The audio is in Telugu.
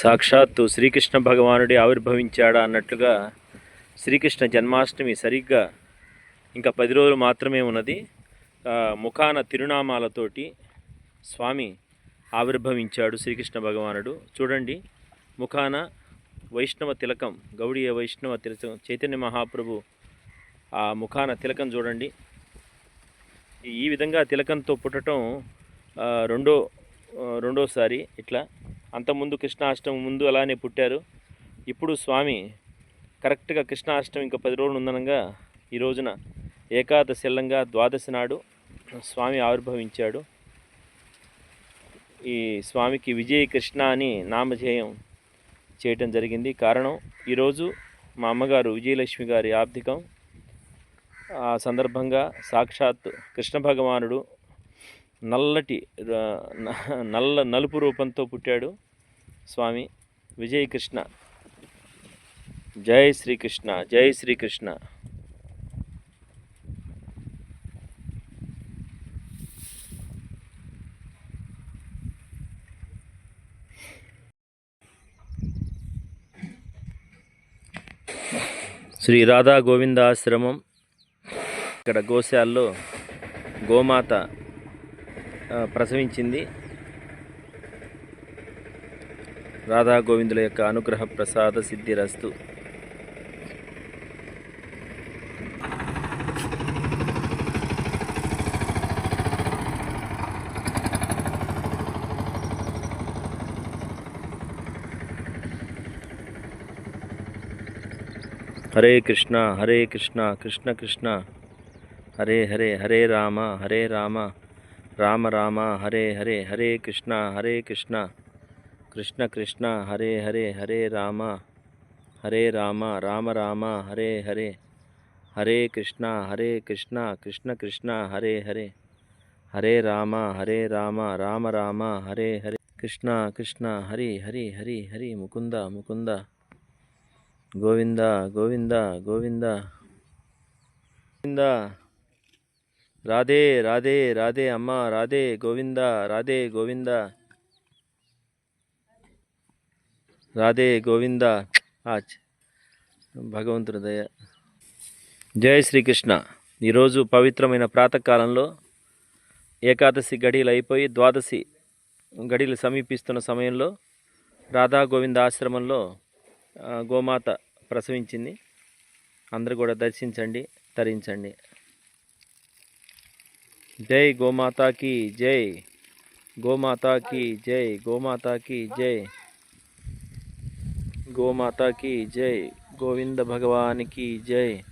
సాక్షాత్తు శ్రీకృష్ణ భగవానుడి ఆవిర్భవించాడా అన్నట్లుగా శ్రీకృష్ణ జన్మాష్టమి సరిగ్గా ఇంకా పది రోజులు మాత్రమే ఉన్నది. ముఖాన తిరునామాలతోటి స్వామి ఆవిర్భవించాడు శ్రీకృష్ణ భగవానుడు. చూడండి ముఖాన వైష్ణవ తిలకం గౌడీయ వైష్ణవ తిలకం చైతన్య మహాప్రభు ఆ ముఖాన తిలకం చూడండి. ఈ విధంగా తిలకంతో పుట్టడం రెండో రెండోసారి ఇట్లా. అంతకుముందు కృష్ణాష్టమి ముందు అలానే పుట్టారు. ఇప్పుడు స్వామి కరెక్ట్గా కృష్ణాష్టమి ఇంకా పది రోజులు ఉందనగా ఈ రోజున ఏకాదశిల్లంగా ద్వాదశి నాడు స్వామి ఆవిర్భవించాడు. ఈ స్వామికి విజయ కృష్ణ అని నామధేయం చేయటం జరిగింది. కారణం ఈరోజు మా అమ్మగారు విజయలక్ష్మి గారి ఆర్థికం ఆ సందర్భంగా సాక్షాత్ కృష్ణ భగవానుడు నల్లటి నల్ల నలుపు రూపంతో పుట్టాడు. స్వామి విజయ కృష్ణ. జై శ్రీకృష్ణ జై శ్రీకృష్ణ. శ్రీ రాధా గోవింద ఆశ్రమం. ఇక్కడ గోశాల్లో గోమాత ప్రసవించింది. రాధా గోవిందుల యొక్క అనుగ్రహ ప్రసాద సిద్ధిరస్తు. हरे कृष्णा हरे कृष्णा, कृष्ण कृष्णा। हरे हरे हरे रामा हरे रामा। राम, रामा, हरे हरे हरे कृष्णा हरे कृष्णा। कृष्ण कृष्णा, हरे हरे हरे रामा। हरे रामा, राम, रामा, हरे हरे। हरे कृष्णा हरे कृष्णा, कृष्ण कृष्णा, हरे हरे। हरे रामा हरे रामा, राम, रामा, हरे हरे। कृष्णा कृष्णा, हरे हरे हरे हरे, मुकुंदा मुकुंदा। గోవింద గోవింద గోవింద. గోవింద. రాధే రాధే రాధే అమ్మ రాధే గోవింద రాధే గోవింద. రాధే గోవింద. ఆచ్ భగవంతుని దయ. జై శ్రీకృష్ణ. ఈరోజు పవిత్రమైన ప్రాతకాలంలో ఏకాదశి గడియలు అయిపోయి ద్వాదశి గడియలు సమీపిస్తున్న సమయంలో రాధా గోవింద ఆశ్రమంలో గోమాత ప్రసవించింది. అందరూ కూడా దర్శించండి తరించండి. జై గోమాతాకి జై గోమాతాకి జై గోమాతాకి జై గోమాతాకి జై గోవింద భగవానికి జై.